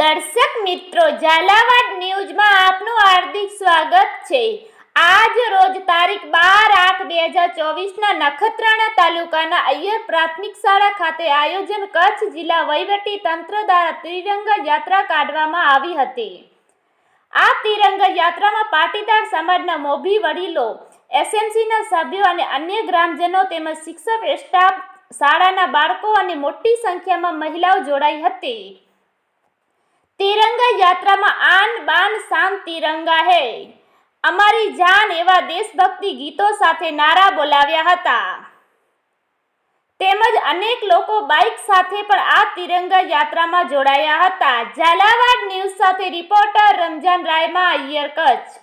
દર્શક મિત્રો, ઝાલાવાડ ન્યૂઝમાં આપનું હાર્દિક સ્વાગત છે. આજ રોજ તારીખ બાર આઠ બે હજાર ચોવીસના નખત્રાણા તાલુકાના અય્યર પ્રાથમિક શાળા ખાતે આયોજન કચ્છ જિલ્લા વહીવટી તંત્ર દ્વારા ત્રિરંગા યાત્રા કાઢવામાં આવી હતી. આ ત્રિરંગા યાત્રામાં પાટીદાર સમાજના મોભી વડીલો, એસએમસીના સભ્યો અને અન્ય ગ્રામજનો તેમજ શિક્ષક, સ્ટાફ, શાળાના બાળકો અને મોટી સંખ્યામાં મહિલાઓ જોડાઈ હતી. યાત્રામાં આન બાન શાન તિરંગા હે. અમારી જાન એવા દેશભક્તિ ગીતો સાથે નારા બોલાવ્યા હતા. તેમજ અનેક લોકો બાઇક સાથે પણ આ તિરંગા યાત્રામાં જોડાયા હતા. ઝાલાવાડ ન્યૂઝ સાથે રિપોર્ટર રમજાન રાયમા અય્યર કચ્છ.